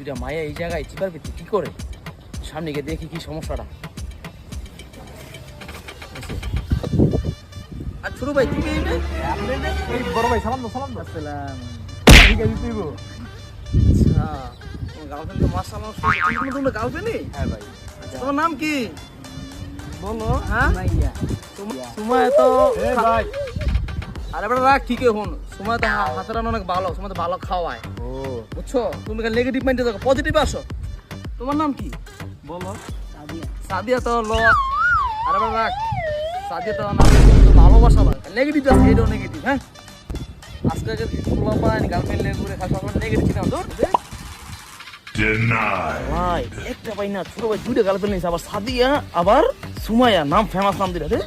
দুইটা মায়া এই জায়গায় চিপার ভিত্তি কি করে? সামনে গিয়ে দেখি কি সমস্যাটা। আর ছোট ভাই তুই এই রে? এই বড় ভাই সালাম সালাম আসসালাম। ঠিক আছে তুই আচ্ছা তোমার গার্লফ্রেন্ড তোমার হ্যাঁ ভাই। তোমার নাম কি? বলো। হ্যাঁ? মাইয়া। তোমা- তো ভাই। আরে বেটা রাখ ঠিক হন। সময় তো হা- হাতের অনেক ভালো সময় তো ভালো খাওয়ায়। ও। বুঝছ? তুমি নেগেটিভ মাইন্ডে থাকো পজিটিভ আসো। তোমার নাম কি? বলো। সাদিয়া। তো ল আরে বেটা রাখ সাদিয়া তো না ভালোবাসা লাগে নেগেটিভ আছে এটাও নেগেটিভ হ্যাঁ? আজকে যে পোলা পায় গার্লফ্রেন্ড লেগে ঘুরে খাস সব নেগেটিভ চিন্তা দূর ভাই একটা পাই না ছোট ভাই দুইটা গার্লফ্রেন্ড নিয়েছে আবার সাদিয়া আবার সুমাইয়া নাম ফেমাস নাম দিলে রে